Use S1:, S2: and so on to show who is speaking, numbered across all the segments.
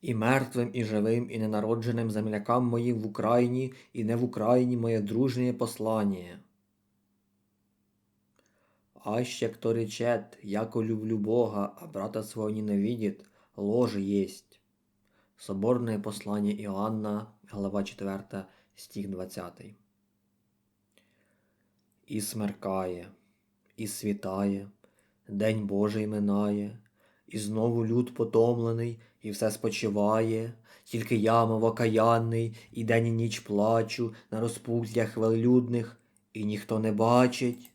S1: І мертвим, і живим, і ненародженим землякам моїм в Україні і не в Україні моє дружнє послання. Аще кто речет, яко люблю Бога, а брата своего ненавидит, ложь есть. Соборне послання Іоанна, глава 4, стих 20. І смеркає, і світає, День Божий минає, і знову люд потомлений, і все спочиває, тільки я, мов окаянний, і день і ніч плачу на розпуттях велелюдних, і ніхто не бачить.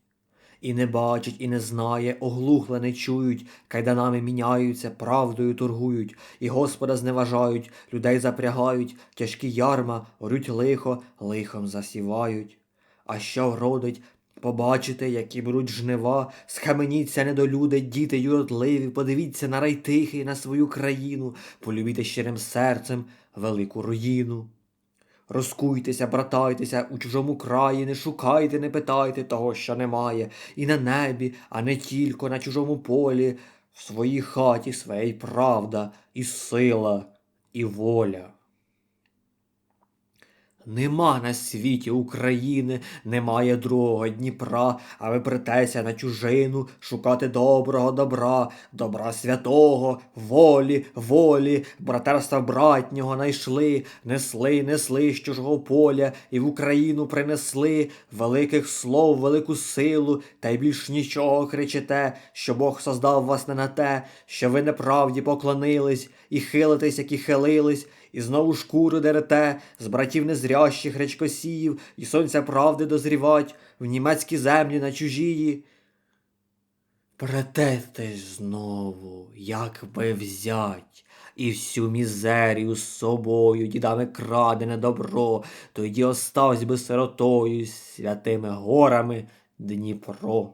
S1: І не бачить, і не знає, оглухле не чують, кайданами міняються, правдою торгують, і Господа зневажають, людей запрягають, тяжкі ярма, орють лихо, лихом засівають. А що вродить, побачите, які беруть жнива, схаменіться недолюди, діти юродливі, подивіться на рай тихий, на свою країну, полюбіте щирим серцем велику руїну. Розкуйтеся, братайтеся у чужому краї, не шукайте, не питайте того, що немає, і на небі, а не тільки на чужому полі, в своїй хаті своя правда, і сила, і воля. Нема на світі України, немає другого Дніпра, а ви претеся на чужину шукати доброго добра, добра святого, волі, волі, братерства братнього найшли, несли, несли з чужого поля і в Україну принесли великих слов, велику силу, та й більш нічого кричите, що Бог создав вас не на те, що ви неправді поклонились, і хилитесь, і хилились, і знову шкуру дерете, з братів незрящих речкосіїв, і сонця правди дозрівать в німецькі землі на чужії. Прететесь знову, як би взять, і всю мізерію з собою, дідами крадене добро, тоді оставсь би сиротою святими горами Дніпро.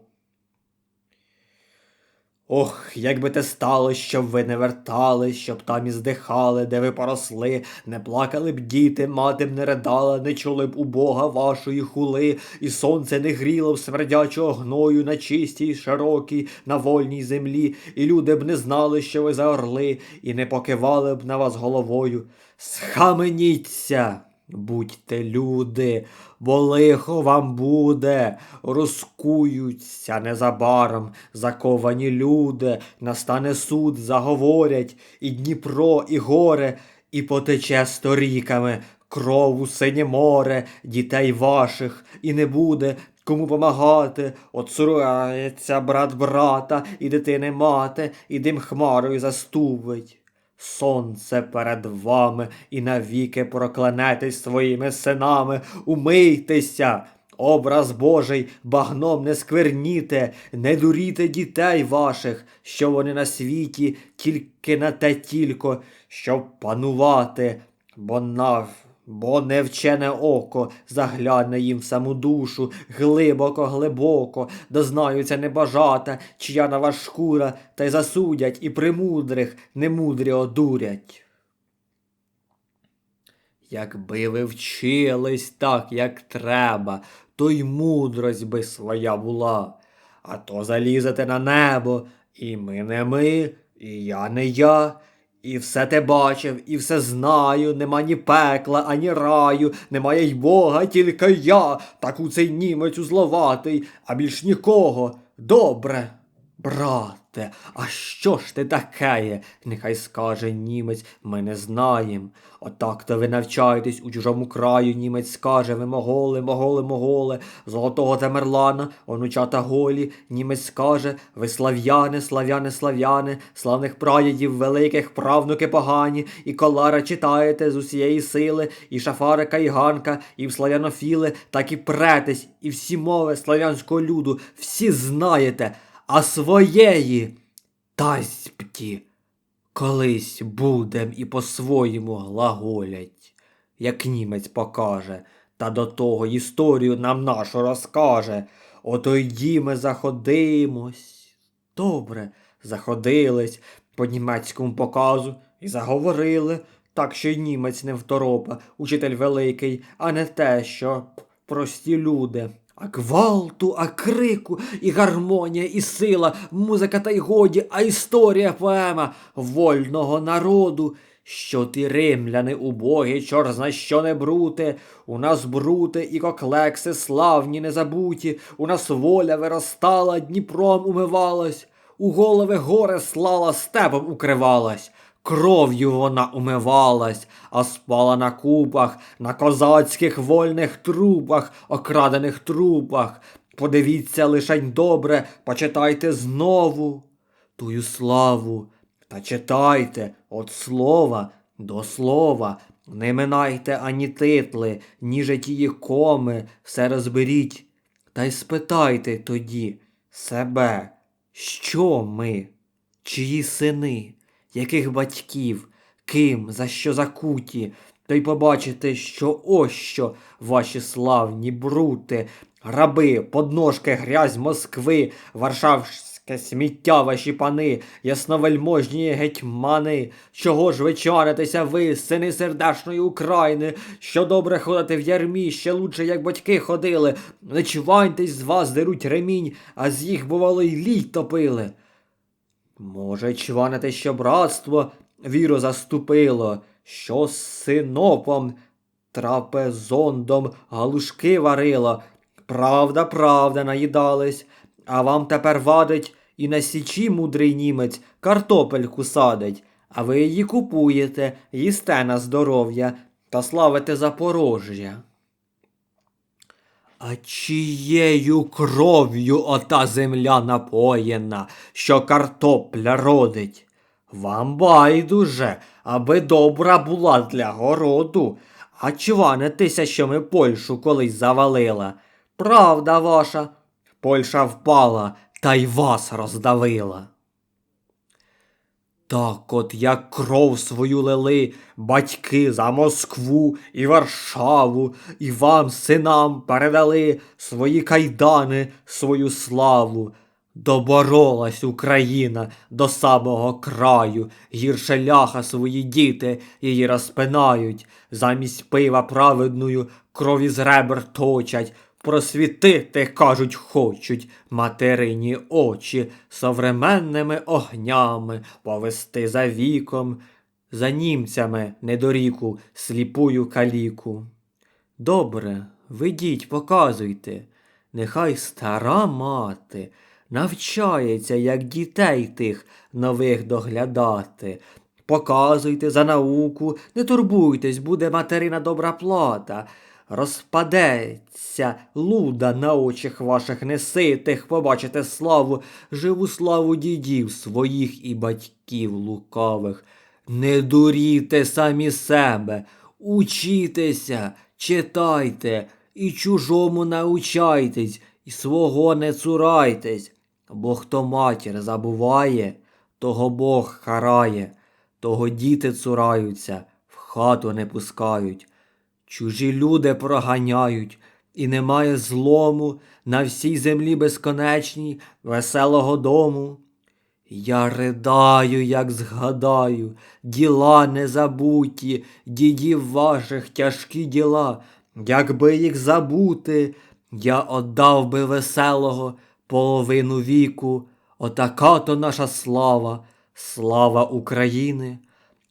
S1: Ох, як би те стало, щоб ви не вертали, щоб там і здихали, де ви поросли, не плакали б діти, мати б не ридала, не чули б у Бога вашої хули, і сонце не гріло б смердячого гною на чистій, широкій, на вольній землі, і люди б не знали, що ви за орли, і не покивали б на вас головою. Схаменіться! Будьте люди, бо лихо вам буде, розкуються незабаром заковані люди, настане суд, заговорять, і Дніпро, і горе, і потече сторіками кров у синє море, дітей ваших, і не буде кому помагати, Отсурається брат брата, і дитини мати, і дим хмарою заступить. Сонце перед вами і навіки проклянетесь своїми синами, умийтеся, образ Божий багном не скверніте, не дуріте дітей ваших, що вони на світі тільки на те тільки, щоб панувати, бо нав. Бо невчене око загляне їм в саму душу, глибоко, глибоко, дознаються небажата, чия нова шкура, та й засудять і примудрих немудрі одурять. Якби ви вчились так, як треба, то й мудрость би своя була, а то залізете на небо, і ми не ми, і я не я. І все те бачив, і все знаю, нема ні пекла, ані раю, немає й Бога, тільки я, так у цей німець узловатий, а більш нікого. Добре, брате, а що ж ти таке? Нехай скаже німець, ми не знаєм. Отак то ви навчаєтесь у чужому краю, німець скаже, ви моголи, моголи, моголи, золотого Тамерлана, онучата голі, німець скаже, ви слав'яни, слав'яни, слав'яни, славних прадідів великих, правнуки погані, і колара читаєте з усієї сили, і шафарика, і ганка, і в славянофіли, так і претесь, і всі мови слав'янського люду, всі знаєте, а своєї таськпті. Колись будем і по-своєму глаголять, як німець покаже, та до того історію нам нашу розкаже. Ото йді ми заходимось. Добре, заходились по німецькому показу і заговорили, так що й німець не второпа, учитель великий, а не те, що прості люди. А гвалту, а крику, і гармонія, і сила, музика та й годі, а історія поема вольного народу, що ти римляни убогі, чор зна що не брути, у нас брути і коклекси славні незабуті, у нас воля виростала, Дніпром умивалась, у голови горе слала, степом укривалась. Кров'ю вона умивалась, а спала на купах, на козацьких вольних трупах, окрадених трупах. Подивіться лишень добре, почитайте знову тую славу. Та читайте от слова до слова, не минайте ані титли, ні житії коми, все розберіть. Та й спитайте тоді себе, що ми, чиї сини, яких батьків, ким, за що закуті, то й побачите, що ось що ваші славні брути, раби, подножки грязь Москви, Варшавське сміття ваші пани, ясновельможні гетьмани, чого ж ви чаритеся ви, сини сердешної України, що добре ходити в ярмі, ще лучше, як батьки ходили, не чваньтесь з вас деруть ремінь, а з їх, бувало, й лій топили. Може, чванити, що братство віру заступило, що з синопом трапезондом галушки варило. Правда, правда, наїдались, а вам тепер вадить і на січі мудрий німець картопельку садить, а ви її купуєте, їсте на здоров'я та славите Запорожжя. А чиєю кров'ю ота земля напоєна, що картопля родить? Вам байдуже, аби добра була для городу. А чванитися, що ми Польщу колись завалила. Правда ваша, Польща впала та й вас роздавила. Так от як кров свою лили батьки за Москву і Варшаву, і вам, синам, передали свої кайдани, свою славу. Доборолась Україна до самого краю, гірше ляха свої діти її розпинають, замість пива праведною крові з ребер точать, просвітити, кажуть, хочуть материні очі современними огнями повести за віком, за німцями недоріку, сліпую каліку. Добре, ведіть, показуйте, нехай стара мати навчається, як дітей тих нових доглядати. Показуйте за науку, не турбуйтесь, буде материна добра плата. Розпадеться луда на очах ваших неситих, побачите славу, живу славу дідів своїх і батьків лукавих. Не дуріте самі себе, учітеся, читайте, і чужому научайтесь, і свого не цурайтесь, бо хто матір забуває, того Бог карає, того діти цураються, в хату не пускають. Чужі люди проганяють, і немає злому на всій землі безконечній, веселого дому. Я ридаю, як згадаю, діла незабуті, дідів ваших тяжкі діла, якби їх забути, я отдав би веселого половину віку, отака то наша слава, слава України.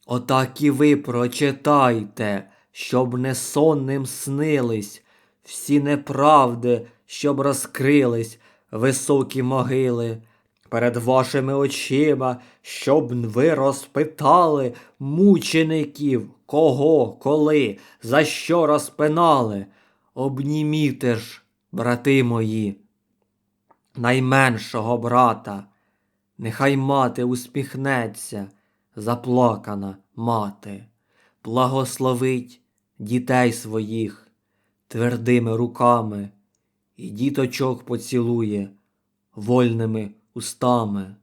S1: Отак і ви прочитайте, щоб не сонним снились, всі неправди, щоб розкрились високі могили. Перед вашими очима, щоб ви розпитали мучеників, кого, коли, за що розпинали. Обніміте ж, брати мої, найменшого брата, нехай мати усміхнеться, заплакана мати, благословить дітей своїх твердими руками і діточок поцілує вольними устами.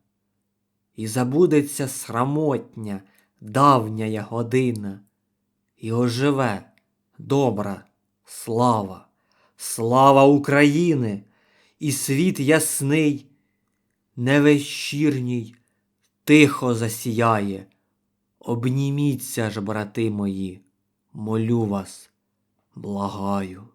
S1: І забудеться срамотня, давня година, і оживе добра слава, слава України, і світ ясний, невечірній, тихо засіяє. Обніміться ж, брати мої, молю вас, благаю.